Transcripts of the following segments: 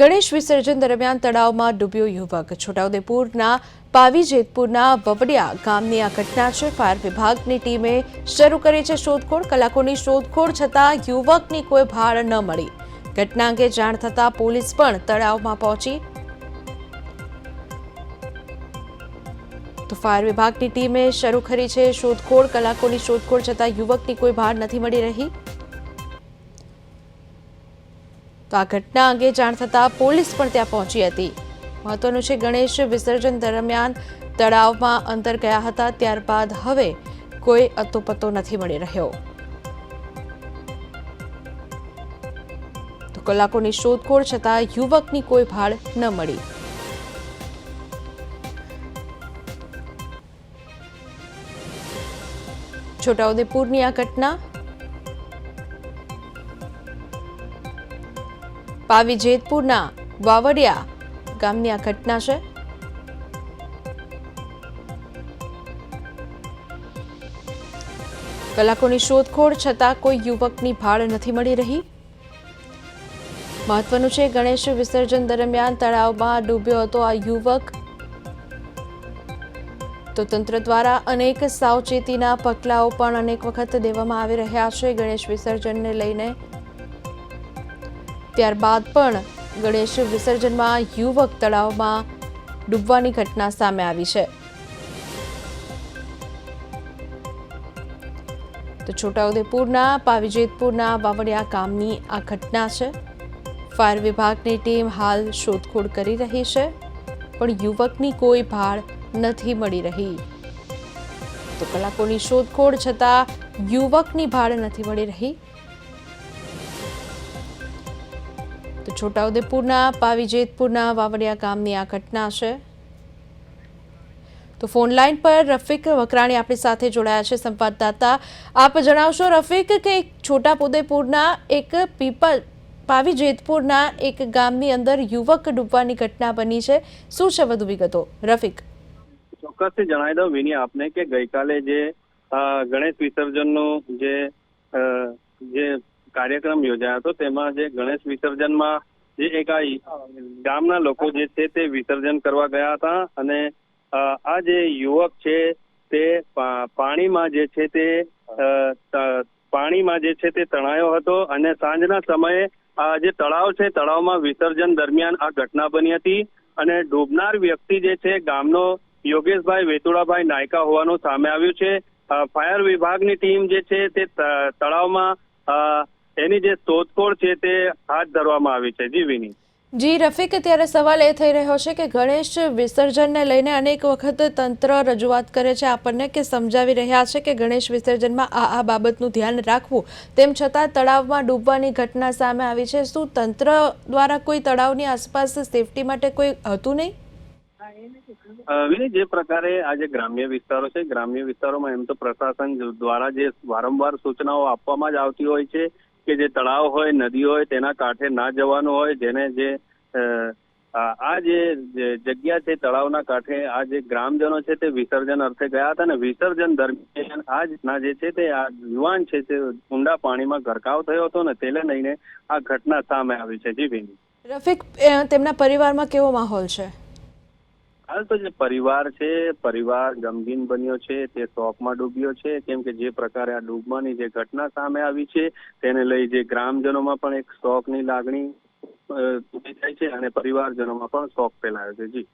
ગણેશ વિસર્જન દરમિયાન તળાવમાં ડૂબ્યો યુવક. છોટાઉદેપુરના પાવી જેતપુરના વવડિયા ગામની આ ઘટના છે. ફાયર વિભાગની ટીમે શરૂ કરી છે શોધખોળ. કલાકોની શોધખોળ છતાં યુવકની કોઈ ભાળ ન મળી. ઘટના અંગે જાણ થતાં પોલીસ પણ તળાવમાં પહોંચી. તો ફાયર વિભાગની ટીમે શરૂ કરી છે શોધખોળ. કલાકોની શોધખોળ છતાં યુવકની કોઈ ભાળ નથી મળી રહી. તો આ ઘટના અંગે જાણ થતાં પોલીસ પણ ત્યાં પહોંચી હતી. મહત્વનું છે ગણેશ વિસર્જન દરમિયાન તળાવમાં અંતર ગયા હતા, ત્યારબાદ હવે કોઈ અતોપતો નથી મળી રહ્યો. તો કલાકોની શોધખોળ છતાં યુવકની કોઈ ભાળ ન મળી. છોટાઉદેપુરની આ ઘટના પાવી જેતપુરના વાવડિયા ગામની આ ઘટના છે. કલાકોની શોધખોળ છતાં કોઈ યુવકની ભાળ નથી મળી રહી. મહત્વનું છે, ગણેશ વિસર્જન દરમિયાન તળાવમાં ડૂબ્યો હતો આ યુવક. તો તંત્ર દ્વારા અનેક સાવચેતીના પગલાઓ પણ અનેક વખત દેવામાં આવી રહ્યા છે. ગણેશ વિસર્જનને લઈને ત્યારબાદ પણ ગણેશ વિસર્જનમાં યુવક તળાવમાં ડૂબવાની ઘટના સામે આવી છે. તો છોટાઉદેપુરના, પાવીજેતપુરના, વાવડિયા ગામની આ ઘટના છે. ફાયર વિભાગની ટીમ હાલ શોધખોળ કરી રહી છે, પણ યુવકની કોઈ ભાળ નથી મળી રહી. તો કલાકોની શોધખોળ છતાં યુવકની ભાળ નથી મળી રહી. તો છોટાઉદેપુરના, પાવીજેતપુરના, વાવડિયા ગામની આ ઘટના છે. તો ફોન લાઈન પર રફીક વકરાણી આપણી સાથે જોડાયા છે, સંવાદદાતા. આપ જણાવશો રફીક કે છોટાઉદેપુરના એક પીપલ પાવી જેતપુરના એક ગામની અંદર યુવક ડૂબવાની ઘટના બની છે. શું છે વધુ વિગતો? રફીક. ચોક્કસથી જણાવી દઉં વિની આપને કે ગઈકાલે જે ગણેશ વિસર્જનનો જે જે કાર્યક્રમ યોજાયો હતો. તેમાં જે ગણેશ વિસર્જનમાં જે એક આ ગામના લોકો જે છે તે વિસર્જન કરવા ગયા હતા અને આ જે યુવક છે તે પાણીમાં જે છે તે પાણીમાં જે છે તે તણાયો હતો અને સાંજના સમયે આ જે તળાવ છે તળાવમાં વિસર્જન દરમિયાન આ ઘટના બની હતી અને ડૂબનાર વ્યક્તિ જે છે ગામનો યોગેશભાઈ વેતુળાભાઈ નાયકા હોવાનું સામે આવ્યું છે. ફાયર વિભાગની ટીમ જે છે તે તળાવમાં એની જે શોધખોળ છે તે હાથ ધરવામાં આવી છે જી વિની જી રફીક ત્યારે સવાલ એ થઈ રહ્યો છે કે ગણેશ વિસર્જનને લઈને અનેક વખત તંત્ર રજૂઆત કરે છે. આપણને કે સમજાવી રહ્યા છે કે ગણેશ વિસર્જનમાં આ આ બાબતનું ધ્યાન રાખવું તેમ છતાં તળાવમાં ડૂબવાની ઘટના સામે આવી છે. શું તંત્ર દ્વારા કોઈ તળાવની આસપાસ સેફટી માટે કોઈ હતું નહીં? જે પ્રકારે આ જે ગ્રામ્ય વિસ્તારો છે ગ્રામ્ય વિસ્તારોમાં એમ તો પ્રશાસન દ્વારા જે વારંવાર સૂચનાઓ આપવામાં જ આવતી હોય છે કે જે તળાવ હોય, નદી હોય, તેના કાંઠે ના જવાનું હોય, જેને જે આ જે જગ્યા છે તળાવના કાંઠે, આ જે ગ્રામજનો છે તે વિસર્જન અર્થે ગયા હતા અને વિસર્જન દરમિયાન આ ના જે છે તે આ યુવાન છે તે ઊંડા પાણીમાં ગરકાવ થયો હતો ને તેને લઈને આ ઘટના સામે આવી છે. જી વિની રફીક તેમના પરિવારમાં કેવો માહોલ છે? હાલ તો જે પરિવાર છે, પરિવાર ગમગીન બન્યો છે, તે શોકમાં ડૂબ્યો છે, કેમ કે જે પ્રકારે આ ડૂબવાની જે ઘટના સામે આવી છે, તેને લઈ જે ગ્રામજનોમાં પણ એક શોકની લાગણી ઊભી થાય છે અને પરિવારજનોમાં પણ શોક ફેલાયો છે. જી.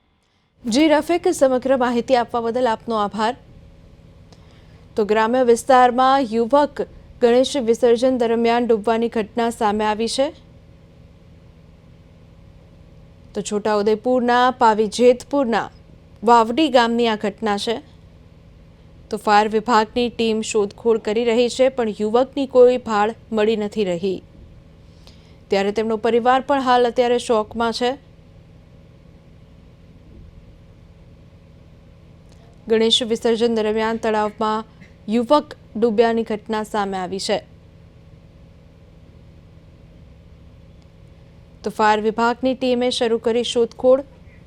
જી, રફીક, સમગ્ર માહિતી આપવા બદલ આપનો આભાર. તો ગ્રામ્ય વિસ્તારમાં યુવક ગણેશ વિસર્જન દરમિયાન ડૂબવાની ઘટના સામે આવી છે. તો છોટાઉદેપુરના પાવી જેતપુરના વાવડી ગામની આ ઘટના છે. તો ફાયર વિભાગની ટીમ શોધખોળ કરી રહી છે, પણ યુવકની કોઈ ભાળ મળી નથી રહી. ત્યારે તેમનો પરિવાર પણ હાલ અત્યારે શોકમાં છે. ગણેશ વિસર્જન દરમિયાન તળાવમાં યુવક ડૂબ્યાની ઘટના સામે આવી છે. તો ફાયર વિભાગની ટીમે શરૂ કરી શોધખોળ